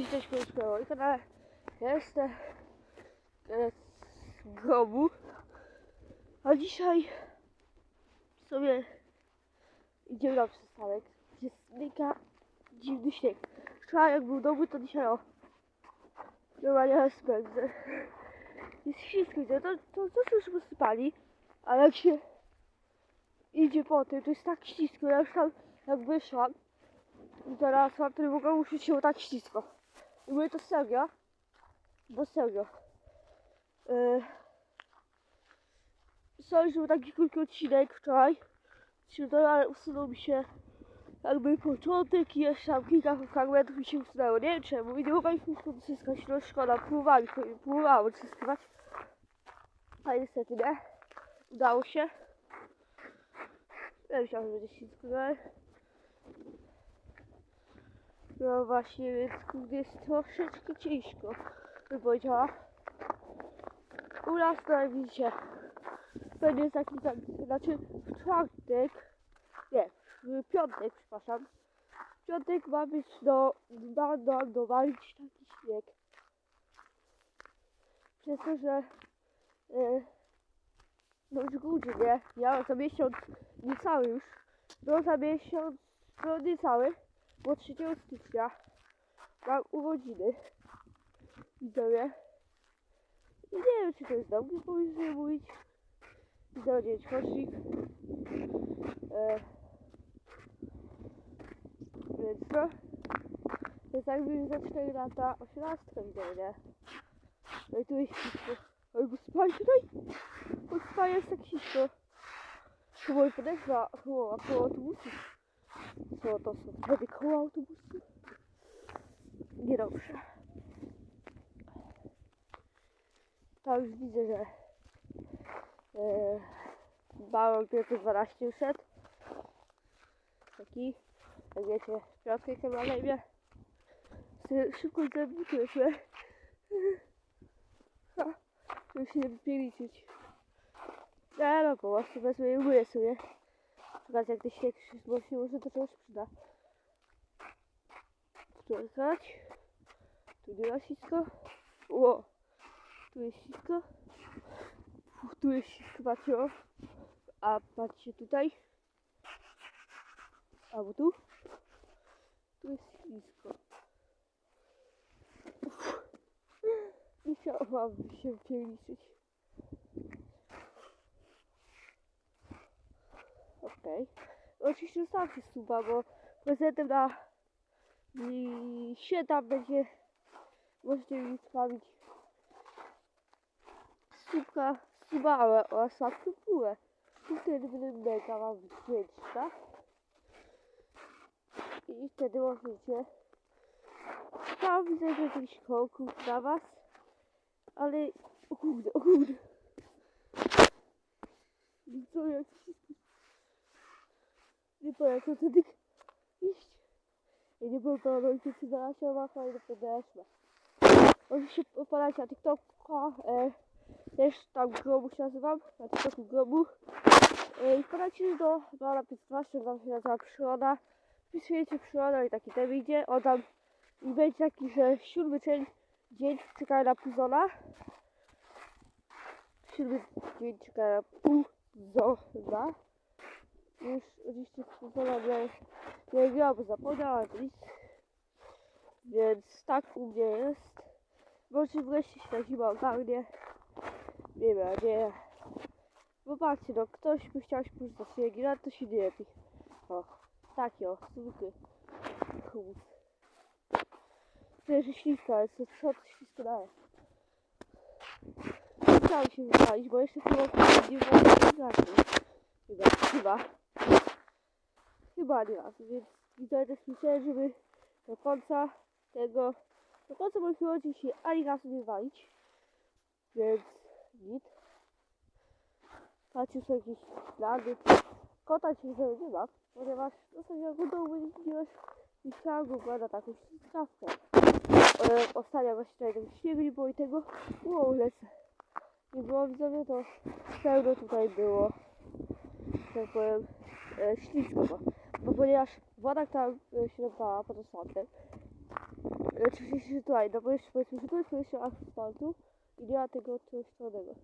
Dziś też kończyło i kanale jestem z grobu. A dzisiaj sobie idziemy na przystanek, gdzie znika dziwny śnieg. Wczoraj jak był dobry, to dzisiaj o normalnie spędzę. Jest ślisko, to, to, to, to już posypali, ale jak się idzie po tym, to jest tak ślisko, ja już tam jak wyszłam i teraz mam trybugę, muszę się tak ślisko. I mówię to serio, bo serio. Yy, sorry, że taki krótki odcinek wczoraj, ale usunął mi się jakby początek i jeszcze tam kilka fragmentów mi się usunęło. Nie wiem czemu i nie mogłem ich odzyskać, no szkoda, próbowałem, próbowałem odzyskiwać. Ale niestety nie. Udało się. Ja myślałem, że będzie ślisko, ale... No właśnie, więc jest troszeczkę ciężko, bym powiedziała. U nas jak widzicie, będzie taki, tak, znaczy w czwartek, nie, w piątek, przepraszam, w piątek ma być do, ma dowalić taki śnieg. Przez to, że e, no już grudzień, nie? Ja za miesiąc, niecały już, no za miesiąc, no niecały, bo 3 stycznia mam urodziny. Widzowie. I nie wiem, czy to jest dobry pomysł, żeby mówić. Widzowie, rocznik. E, więc no. To jest jakby za 4 lata 18 widzowie, nie? No i tu jest cicho. Oj, bo spali tutaj? Bo spali jest tak cicho. Chyba i podeszła koło, koło autobusu. Co to są? Wtedy koło autobusu? Niedobrze. Tak już widzę, że e, balon 512 uszedł. Taki, jak wiecie, piątkę chyba na. Sobie Szybko. Ha, Żeby się nie wypieliczyć. Nie no, po prostu wezmę i umyję sobie. Pokaż jak ten śnieg się złosi, może to czegoś przyda. Czekać. Tu nie ma ślisko. Ło. Tu jest ślisko. Uf, Tu jest ślisko, patrzcie o. A patrzcie tutaj. Albo tu. Tu jest ślisko. Chciałabym się pierniczyć. Okej. Oczywiście zostawcie suba, bo prezentem na i święta będzie możecie mi sprawić słupka subałę oraz słabką półę. I wtedy będę mega wam wdzięczna. I wtedy możecie tam widzę jakiś konkurs dla was. Ale o kurde, o kurde. Co nie co wtedy iść. Ja nie byłem pełną ojciec na siłach, ale do podeszła. Oczywiście podajcie na TikToka, e, też tam Grobu się nazywam, na TikToku Grobu. E, I podajcie do Bala 15, tam się nazywa Przyroda. Wpisujecie Przyroda i taki ten idzie. On tam i będzie taki, że siódmy dzień, dzień na Puzona. Siódmy dzień czeka na Puzona. Już oczywiście Puzona nie, wiedziałam, nic. Więc tak u mnie jest. Może wreszcie się ta zima ogarnie. Nie wiem, nie. Bo patrzcie, no ktoś by chciał się pójść za śniegi, no to się nie lepi. O, taki o, zwykły chłód. To jest ślisko, ale co, to ślisko daje? Chciałem się wypalić, bo jeszcze chyba nie wolno Chyba, chyba. Nie raz, więc widzę też myślę, żeby do końca tego, do końca moich urodzin się ani razu nie walić. Więc nic. Patrzcie sobie jakieś ślady. Kota się że nie ma, ponieważ w zasadzie jak udało będzie widzieć i go na taką śliskawkę. E, ostatnio właśnie tutaj tego śniegu nie było i tego wow, lecę. Nie było widzowie, to pełno tutaj było, tak powiem, e, ślisko. Bo, ponieważ woda, która e, się napała pod asfaltem, Oczywiście tutaj, no bo jeszcze powiedzmy, że to jest jeszcze asfaltu i nie ma tego tłuszczonego.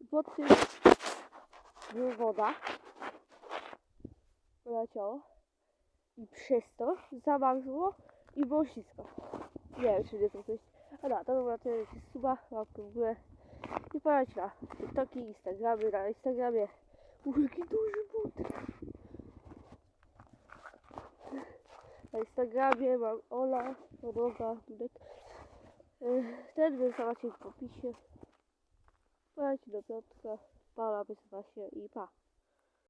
I pod tym była woda. Poleciało. I przez to zamarzło i było ślisko. Nie wiem, czy nie to coś. A da, to była tyle, się suba, łapkę w górę. I na TikToki, Instagramy, na Instagramie. Uj, jaki duży but. Na Instagramie mam Ola, Podłoga, Dudek. Y, Ten więc macie w opisie. Pamięć do Piotrka, Paula, wysyła się i pa.